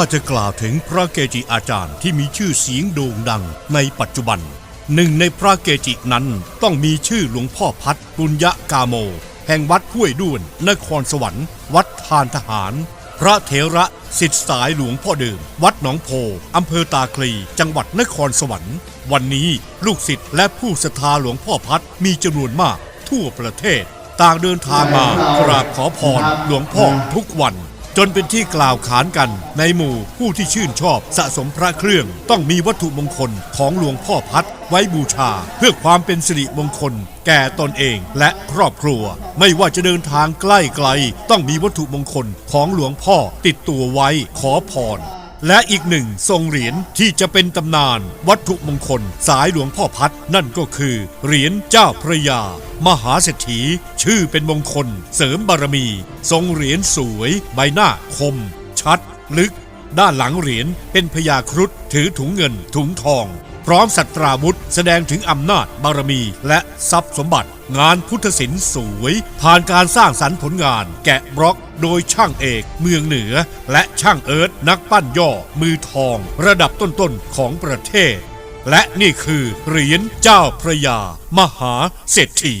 าจะกล่าวถึงพระเกจิอาจารย์ที่มีชื่อเสียงโด่งดังในปัจจุบัน หนึ่งในพระเกจินั้นต้องมีชื่อหลวงพ่อพัดปุญญกาโม แห่งวัดห้วยด้วน นครสวรรค์ วัดทานทหาร พระเถระสิทธิสายหลวงพ่อเดิม วัดหนองโพอำเภอตาคลี จังหวัดนครสวรรค์ วันนี้ลูกศิษย์และผู้ศรัทธาหลวงพ่อพัดมีจำนวนมากทั่วประเทศ ต่างเดินทางมากราบขอพรหลวงพ่อทุกวัน จนเป็นที่กล่าวขานกัน ในหมู่ผู้ที่ชื่นชอบสะสมพระเครื่อง ต้องมีวัตถุมงคลของหลวงพ่อพัดไว้บูชา เพื่อความเป็นสิริมงคล แก่ตนเองและครอบครัว ไม่ว่าจะเดินทางใกล้ไกล ต้องมีวัตถุมงคลของหลวงพ่อติดตัวไว้ขอพร และอีกหนึ่งทรงเหรียญที่จะเป็นตำนาน วัตถุมงคลสายหลวงพ่อพัดนั่นก็คือ เหรียญเจ้าพระยา มหาเศรษฐี ชื่อเป็นมงคล เสริมบารมี ทรงเหรียญสวย ใบหน้าคม ชัด ลึก ด้านหลังเหรียญเป็นพญาครุฑถือถุงเงินถุงทอง พร้อมสัตราวุธ แสดงถึงอำนาจบารมี และทรัพย์สมบัติ งานพุทธศิลป์สวย ผ่านการสร้างสรรค์ผลงาน แกะบล็อกโดยช่างเอกเมืองเหนือ และช่างเอิร์ธนักปั้นย่อ มือทอง ระดับต้นๆของประเทศ และนี่คือเหรียญเจ้าพระยา มหาเศรษฐี